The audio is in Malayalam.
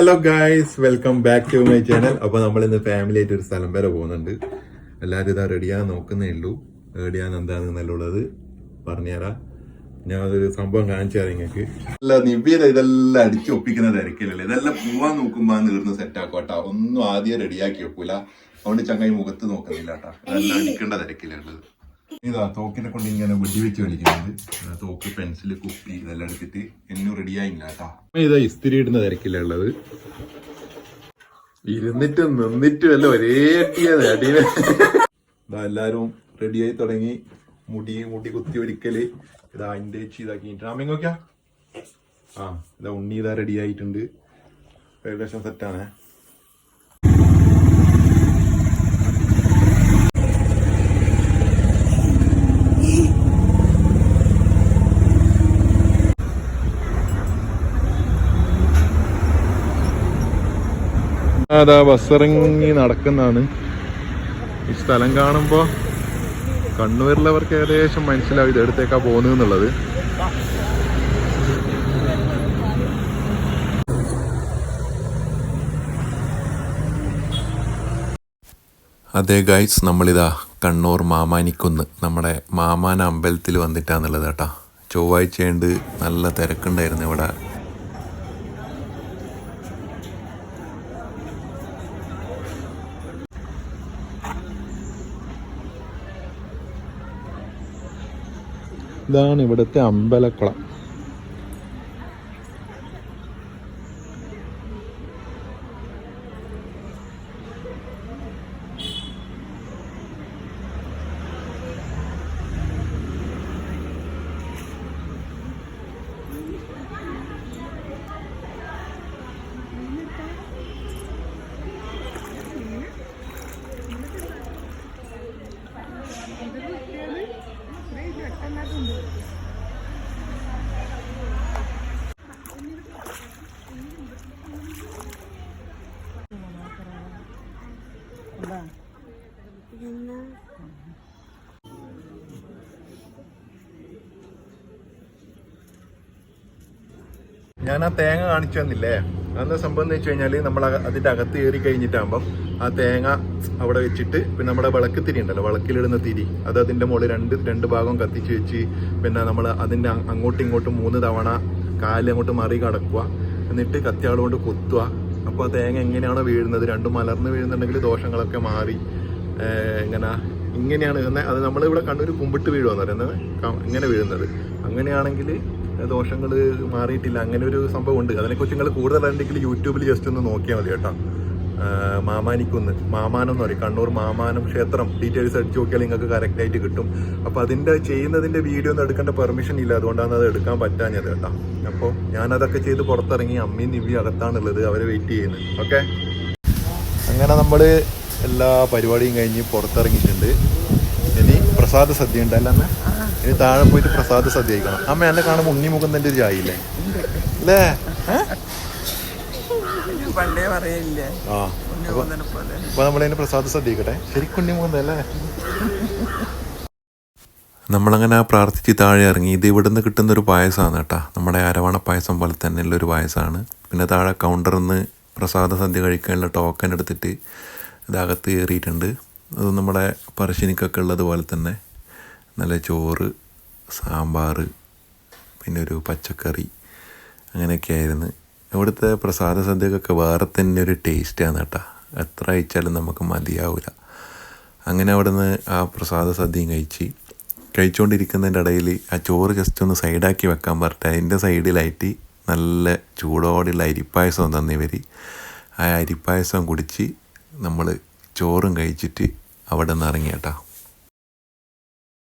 Hello guys welcome back to my channel അപ്പൊ നമ്മൾ ഇന്ന് ഫാമിലി ആയിട്ട് ഒരു സ്ഥലം വരെ പോകുന്നുണ്ട്. എല്ലാവരും ഇതാ റെഡിയാ നോക്കുന്നേ ഉള്ളൂ. റെഡിയാൻ എന്താണെന്നുള്ളത് പറഞ്ഞുതരാം. ഞാൻ അതൊരു സംഭവം കാണിച്ചു തരാം നിങ്ങൾക്ക്. അല്ല നിവ്യത ഇതെല്ലാം അടിച്ചു ഒപ്പിക്കുന്ന തിരക്കില്ലല്ലേ ഇതെല്ലാം പോവാൻ നോക്കുമ്പോ നീർന്ന് സെറ്റ് ആക്കോട്ടാ ഒന്നും ആദ്യം റെഡിയാക്കി വെക്കൂല. അതുകൊണ്ട് ചങ്ങായി മുഖത്ത് നോക്കുന്നില്ല കേട്ടാ അതെല്ലാം അടിക്കേണ്ട തിരക്കിലുള്ളത് ഇതാ തോക്കിനെ കൊണ്ട് ഇങ്ങനെ വെടി വെച്ച് ഇതാ തോക്ക് പെൻസിൽ കുപ്പി ഇതെല്ലാം എടുത്തിട്ട് എന്നും റെഡിയായില്ല കേട്ടാ. ഇതാ ഇസ്തിരി ഇടുന്ന തിരക്കില്ല ഉള്ളത്. ഇരുന്നിട്ടും നിന്നിട്ടും അല്ല ഒരേ അടിയത് അടിയിൽ. ഇതാ എല്ലാരും റെഡിയായി തുടങ്ങി. മുടി മുടി കുത്തി ഒരിക്കൽ. ഇതാ അതിന്റെ ഇതാക്കി രാമ നോക്കിയാ. ആ ഇതാ ഉണ്ണി ഇതാ റെഡി ആയിട്ടുണ്ട്. ഏകദേശം സെറ്റാണേ അതാ ബസ്സിറങ്ങി നടക്കുന്നതാണ്. ഈ സ്ഥലം കാണുമ്പോ കണ്ണൂരിലവർക്ക് ഏകദേശം മനസ്സിലാവും ഇതെടുത്തേക്കാ പോകുന്നുള്ളത് അതെ ഗൈസ് നമ്മളിതാ കണ്ണൂർ മാമാനിക്കുന്ന്. നമ്മുടെ മാമാന അമ്പലത്തിൽ വന്നിട്ടാന്നുള്ളത് കേട്ടാ ചൊവ്വാഴ്ചയുണ്ട് നല്ല തിരക്കുണ്ടായിരുന്നു ഇവിടെ. ഇതാണ് ഇവിടുത്തെ അമ്പലക്കുളം. ഞാൻ ആ തേങ്ങ കാണിച്ചു തന്നില്ലേ? അതെന്താ സംഭവം എന്ന് വെച്ച് കഴിഞ്ഞാൽ നമ്മൾ അതിന്റെ അകത്ത് കയറി കഴിഞ്ഞിട്ടാകുമ്പം ആ തേങ്ങ അവിടെ വെച്ചിട്ട് പിന്നെ നമ്മുടെ വിളക്ക് തിരി ഉണ്ടല്ലോ വിളക്കിലിടുന്ന തിരി. അത് അതിന്റെ മുകളിൽ രണ്ട് രണ്ട് ഭാഗം കത്തിച്ച് വെച്ച് പിന്നെ നമ്മൾ അതിന്റെ അങ്ങോട്ടും ഇങ്ങോട്ടും മൂന്ന് തവണ കാലിൽ അങ്ങോട്ട് മറി കടക്കുക എന്നിട്ട് കത്തിയാളുകൊണ്ട് കുത്തുക. അപ്പോൾ തേങ്ങ എങ്ങനെയാണ് വീഴുന്നത്? രണ്ടും മലർന്ന് വീഴുന്നുണ്ടെങ്കിൽ ദോഷങ്ങളൊക്കെ മാറി. ഇങ്ങനെ ഇങ്ങനെയാണ് എന്നാൽ അത് നമ്മളിവിടെ കണ്ണൂർ കുമ്പിട്ട് വീഴുമെന്ന് പറയുന്നത്. ഇങ്ങനെ വീഴുന്നത്. അങ്ങനെയാണെങ്കിൽ ദോഷങ്ങൾ മാറിയിട്ടില്ല. അങ്ങനെ ഒരു സംഭവം ഉണ്ട് അതിനെക്കുറിച്ച് നിങ്ങൾ കൂടുതൽ അറിയണ്ടെങ്കിൽ യൂട്യൂബിൽ ജസ്റ്റ് ഒന്ന് നോക്കിയാൽ മതി കേട്ടോ. മാമാനിക്കുന്ന്. മാമാനം എന്ന് പറയും. കണ്ണൂർ മാമാനം ക്ഷേത്രം. ഡീറ്റെയിൽസ് അടിച്ച് നോക്കിയാൽ നിങ്ങൾക്ക് കറക്റ്റായിട്ട് കിട്ടും. അപ്പോൾ അതിന്റെ ചെയ്യുന്നതിന്റെ വീഡിയോ ഒന്നും എടുക്കേണ്ട പെർമിഷൻ ഇല്ല. അതുകൊണ്ടാണ് അത് എടുക്കാൻ പറ്റാഞ്ഞത് കേട്ടോ. അപ്പോൾ ഞാനതൊക്കെ ചെയ്ത് പുറത്തിറങ്ങി അമ്മയും നിവി അകത്താണുള്ളത്. അവരെ വെയിറ്റ് ചെയ്യുന്നത് ഓക്കെ അങ്ങനെ നമ്മൾ എല്ലാ പരിപാടിയും കഴിഞ്ഞ് പുറത്തിറങ്ങിയിട്ടുണ്ട്. ഇനി പ്രസാദ സദ്യ ഉണ്ടല്ലോ ഇനി താഴെ പോയിട്ട് പ്രസാദ സദ്യ കഴിക്കണം. അമ്മ എന്നെ കാണുമ്പോൾ ഉണ്ണിമുഖം തന്നെ ഒരു ചായയില്ലേ? അല്ലേ ഏ? പണ്ടേ പറയില്ലേ ആ. അപ്പൊ ഉണ്ണിനെ പോലെ. അപ്പൊ പ്രസാദ സദ്യക്കട്ടെ ശരിക്കും നമ്മളങ്ങനെ ആ പ്രാർത്ഥിച്ച് താഴെ ഇറങ്ങി ഇത് ഇവിടുന്ന് കിട്ടുന്ന ഒരു പായസമാണ് കേട്ടോ. നമ്മുടെ അരവണ പായസം പോലെ തന്നെയുള്ള ഒരു പായസമാണ് പിന്നെ താഴെ കൗണ്ടറിൽ നിന്ന് പ്രസാദ സദ്യ കഴിക്കാനുള്ള ടോക്കൺ എടുത്തിട്ട് ഇതകത്ത് കയറിയിട്ടുണ്ട്. അത് നമ്മുടെ പറശ്ശിനിക്കൊക്കെ ഉള്ളതുപോലെ തന്നെ. നല്ല ചോറ് സാമ്പാർ പിന്നെ ഒരു പച്ചക്കറി അങ്ങനെയൊക്കെ ആയിരുന്നു ഇവിടുത്തെ പ്രസാദ സദ്യക്കൊക്കെ വേറെ തന്നെ ഒരു ടേസ്റ്റാണ് കേട്ടോ എത്ര കഴിച്ചാലും നമുക്ക് മതിയാവില്ല അങ്ങനെ അവിടുന്ന് ആ പ്രസാദ സദ്യയും കഴിച്ച് കഴിച്ചുകൊണ്ടിരിക്കുന്നതിന്റെ ഇടയിൽ ആ ചോറ് ജസ്റ്റ് ഒന്ന് സൈഡാക്കി വെക്കാൻ പറഞ്ഞിട്ട് അതിന്റെ സൈഡിലായിട്ട് നല്ല ചൂടോടെയുള്ള അരിപ്പായസം തന്നിവർ ആ അരിപ്പായസം കുടിച്ച് നമ്മൾ ചോറും കഴിച്ചിട്ട് അവിടെ നിന്ന് ഇറങ്ങി കേട്ടോ